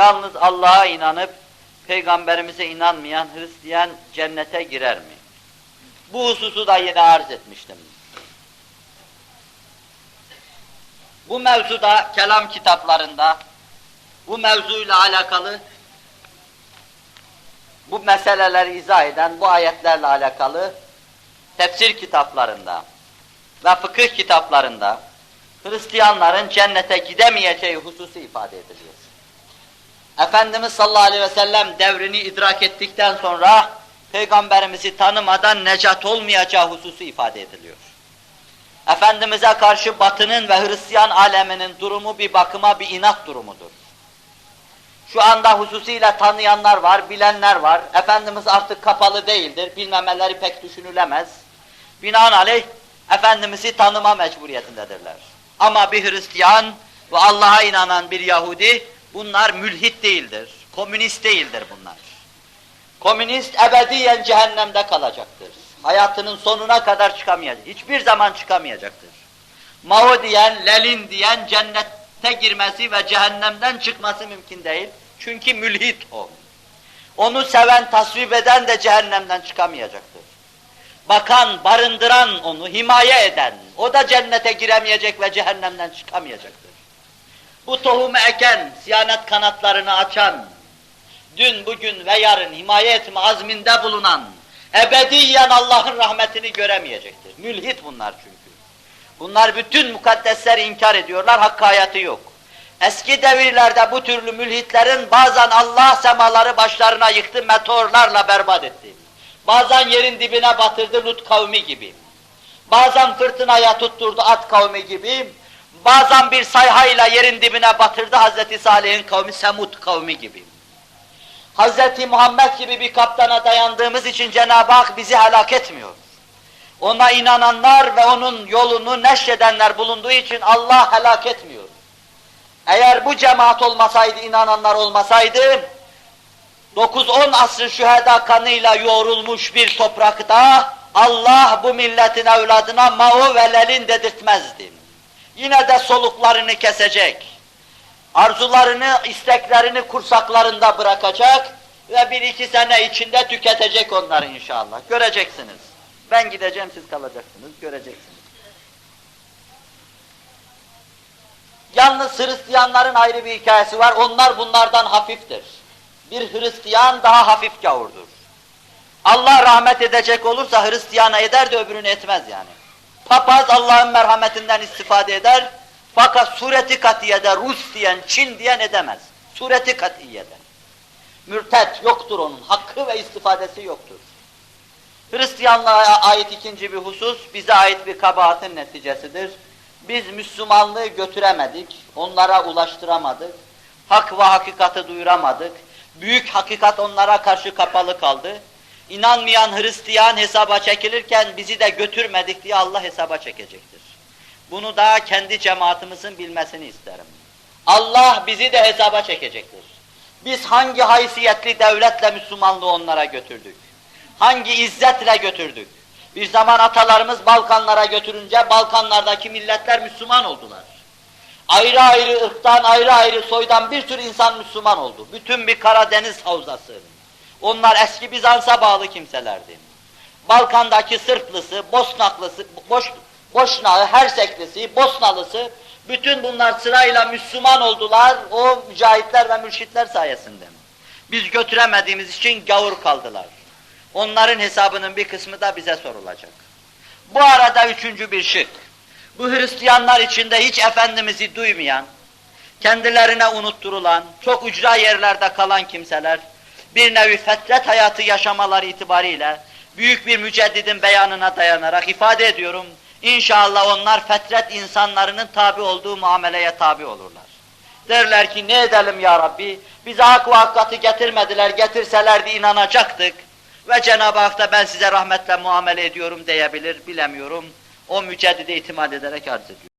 yalnız Allah'a inanıp peygamberimize inanmayan Hristiyan cennete girer mi? Bu hususu da yine arz etmiştim. Bu mevzuda kelam kitaplarında bu mevzuyla alakalı bu meseleleri izah eden bu ayetlerle alakalı tefsir kitaplarında ve fıkıh kitaplarında Hristiyanların cennete gidemeyeceği hususu ifade ediliyor. Efendimiz sallallahu aleyhi ve sellem devrini idrak ettikten sonra Peygamberimizi tanımadan necat olmayacağı hususu ifade ediliyor. Efendimiz'e karşı batının ve Hristiyan aleminin durumu bir bakıma bir inat durumudur. Şu anda hususiyle tanıyanlar var, bilenler var. Efendimiz artık kapalı değildir, bilmemeleri pek düşünülemez. Binaenaleyh Efendimiz'i tanıma mecburiyetindedirler. Ama bir Hristiyan ve Allah'a inanan bir Yahudi bunlar mülhit değildir, komünist değildir bunlar. Komünist ebediyen cehennemde kalacaktır. Hayatının sonuna kadar çıkamayacak. Hiçbir zaman çıkamayacaktır. Mao diyen, Lenin diyen cennete girmesi ve cehennemden çıkması mümkün değil. Çünkü mülhit o. Onu seven, tasvip eden de cehennemden çıkamayacaktır. Bakan, barındıran onu, himaye eden, o da cennete giremeyecek ve cehennemden çıkamayacaktır. Bu tohumu eken, siyanet kanatlarını açan, dün, bugün ve yarın himaye etme azminde bulunan, ebediyen Allah'ın rahmetini göremeyecektir. Mülhit bunlar çünkü. Bunlar bütün mukaddesleri inkar ediyorlar, hakkı hayatı yok. Eski devirlerde bu türlü mülhitlerin bazen Allah semaları başlarına yıktı, meteorlarla berbat etti. Bazen yerin dibine batırdı Lut kavmi gibi. Bazen fırtınaya tutturdu at kavmi gibi. Bazen bir sayhayla yerin dibine batırdı Hazreti Salih'in kavmi Semud kavmi gibi. Hazreti Muhammed gibi bir kaptana dayandığımız için Cenab-ı Hak bizi helak etmiyor. Ona inananlar ve onun yolunu neşredenler bulunduğu için Allah helak etmiyor. Eğer bu cemaat olmasaydı, inananlar olmasaydı, 9-10 asır şüheda kanıyla yoğrulmuş bir toprakta Allah bu milletin evladına Mao ve Lelin dedirtmezdi. Yine de soluklarını kesecek, arzularını, isteklerini kursaklarında bırakacak ve bir iki sene içinde tüketecek onları inşallah. Göreceksiniz. Ben gideceğim, siz kalacaksınız, göreceksiniz. Yalnız Hristiyanların ayrı bir hikayesi var, onlar bunlardan hafiftir. Bir Hristiyan daha hafif gavurdur. Allah rahmet edecek olursa Hristiyana eder de öbürünü etmez yani. Papaz Allah'ın merhametinden istifade eder, fakat sureti katiyede Rus diyen, Çin diyen edemez. Sureti katiyede. Mürtet yoktur onun, hakkı ve istifadesi yoktur. Hristiyanlığa ait ikinci bir husus, bize ait bir kabahatin neticesidir. Biz Müslümanlığı götüremedik, onlara ulaştıramadık, hak ve hakikati duyuramadık, büyük hakikat onlara karşı kapalı kaldı. İnanmayan Hristiyan hesaba çekilirken bizi de götürmedik diye Allah hesaba çekecektir. Bunu da kendi cemaatimizin bilmesini isterim. Allah bizi de hesaba çekecektir. Biz hangi haysiyetli devletle Müslümanlığı onlara götürdük? Hangi izzetle götürdük? Bir zaman atalarımız Balkanlara götürünce Balkanlardaki milletler Müslüman oldular. Ayrı ayrı ırktan, ayrı ayrı soydan bir tür insan Müslüman oldu. Bütün bir Karadeniz havzası. Onlar eski Bizans'a bağlı kimselerdi. Balkan'daki Sırplısı, Bosnaklısı, Boş, Boşnağı, Herseklisi, Bosnalısı, bütün bunlar sırayla Müslüman oldular o mücahitler ve mürşitler sayesinde. Biz götüremediğimiz için gavur kaldılar. Onların hesabının bir kısmı da bize sorulacak. Bu arada üçüncü bir şık. Bu Hristiyanlar içinde hiç Efendimiz'i duymayan, kendilerine unutturulan, çok ücra yerlerde kalan kimseler, bir nevi fetret hayatı yaşamaları itibariyle, büyük bir müceddidin beyanına dayanarak ifade ediyorum, İnşallah onlar fetret insanlarının tabi olduğu muameleye tabi olurlar. Derler ki ne edelim ya Rabbi, bize hak ve hakikati getirmediler, getirselerdi inanacaktık. Ve Cenab-ı Hak da ben size rahmetle muamele ediyorum diyebilir, bilemiyorum. O müceddide itimat ederek arz ediyorum.